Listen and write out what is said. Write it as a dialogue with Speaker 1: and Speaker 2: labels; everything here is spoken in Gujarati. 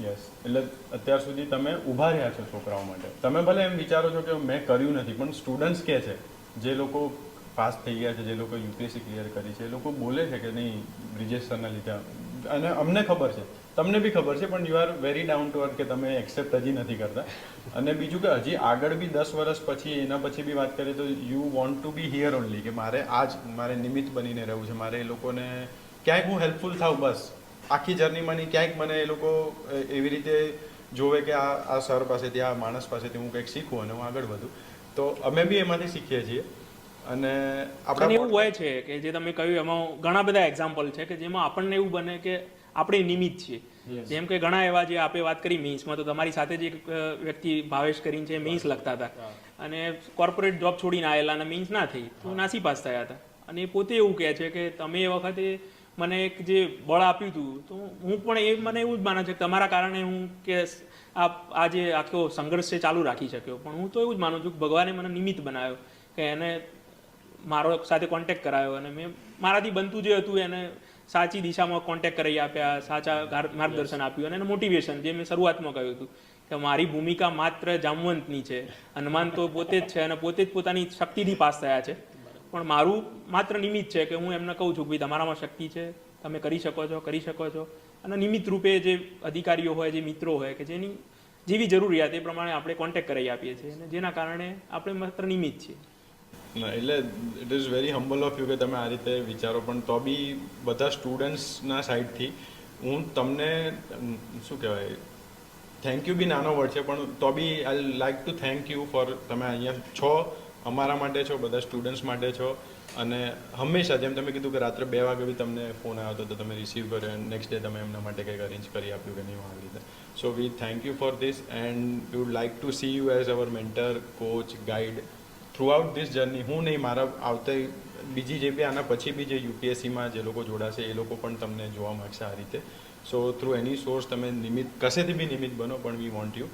Speaker 1: યસ એટલે અત્યાર સુધી તમે ઊભા રહ્યા છો છોકરાઓ માટે. તમે ભલે એમ વિચારો છો કે મેં કર્યું નથી, પણ સ્ટુડન્ટ્સ કે છે, જે લોકો પાસ થઈ ગયા છે, જે લોકો યુપીએસસી ક્લિયર કરી છે, એ લોકો બોલે છે કે નહીં બ્રિજેશ સરના લીધે. અને અમને ખબર છે. તમને બી ખબર છે, પણ you are very down to earth કે તમે એક્સેપ્ટ હજી નથી કરતા. અને બીજું કે હજી આગળ બી દસ વર્ષ પછી, એના પછી બી વાત કરીએ તો you want to be here only કે મારે આજ મારે નિમિત્ત બનીને રહેવું છે, મારે એ લોકોને ક્યાંક હું હેલ્પફુલ થાવ બસ. આખી જર્નીમાંની ક્યાંક મને એ લોકો એવી રીતે જોવે કે આ આ સર પાસેથી આ માણસ પાસેથી હું કંઈક શીખું અને હું આગળ વધું. તો અમે બી એમાંથી શીખીએ છીએ. અને આપણે
Speaker 2: એવું હોય છે કે જે તમે કહ્યું એમાં ઘણા બધા એક્ઝામ્પલ છે કે જેમાં આપણને એવું બને કે આપણે નિમિત્ત છીએ. જેમ કે ઘણા એવા જે આપણે વાત કરી મીન્સમાં તો તમારી સાથે જે એક વ્યક્તિ ભાવેશ કરીને છે મીન્સ લખતા હતા. અને કોર્પોરેટ જોબ છોડીને આવેલા અને મીન્સ ના થઈ. તો નાસી પાસ થયા હતા. અને પોતે એવું કહે છે કે તમે એ વખતે મને એક જે બળ આપ્યું હતું તો હું પણ એ મને એવું જ માનું છે કે તમારા કારણે હું કે આ આ જે આખો સંઘર્ષ છે ચાલુ રાખી શક્યો. પણ હું તો એવું જ માનું છું કે ભગવાને મને નિમિત્ત બનાવ્યો કે એને મારો સાથે કોન્ટેક્ટ કરાયો અને મેં મારાથી બનતું જે હતું એને સાચી દિશામાં કોન્ટેક્ટ કરી આપ્યા સાચા માર્ગદર્શન આપ્યું અને એને મોટિવેશન જે મેં શરૂઆતમાં કહ્યું હતું કે મારી ભૂમિકા માત્ર જામવંતની છે. હનુમાન તો પોતે જ છે અને પોતે જ પોતાની શક્તિથી પાસ થયા છે. પણ મારું માત્ર નિમિત્ત છે કે હું એમને કહું છું કે ભાઈ તમારામાં શક્તિ છે, તમે કરી શકો છો, કરી શકો છો. અને નિમિત્ત રૂપે જે અધિકારીઓ હોય, જે મિત્રો હોય કે જેની જેવી જરૂરિયાત એ પ્રમાણે આપણે કોન્ટેક્ટ કરી આપીએ છીએ. અને જેના કારણે આપણે માત્ર નિમિત્ત છીએ.
Speaker 1: એટલે it is very humble of you કે તમે આ રીતે વિચારો. પણ તો બી બધા સ્ટુડન્ટ્સના સાઈડથી હું તમને, શું કહેવાય થેન્ક યુ બી નાનો વર્ડ છે, પણ તો બી I like to thank you for તમે અહીંયા છો. અમારા માટે છો, બધા સ્ટુડન્ટ્સ માટે છો. અને હંમેશા જેમ તમે કીધું કે રાત્રે બે વાગે બી તમને ફોન આવ્યો હતો, તો તમે રિસીવ કર્યો અને નેક્સ્ટ ડે તમે એમના માટે કંઈક અરેન્જ કરી આપ્યું કે નહીં આવી રીતે. So we thank you for this and we would like to see you as our mentor coach guide throughout this journey હું નહીં, મારા આવતા બીજી જે બી આના પછી બી જે યુપીએસસીમાં જે લોકો જોડાશે, એ લોકો પણ તમને જોવા માગશે આ રીતે. સો થ્રુ એની સોર્સ તમે નિમિત્ત, કશેથી બી નિમિત્ત બનો, પણ વી વોન્ટ યુ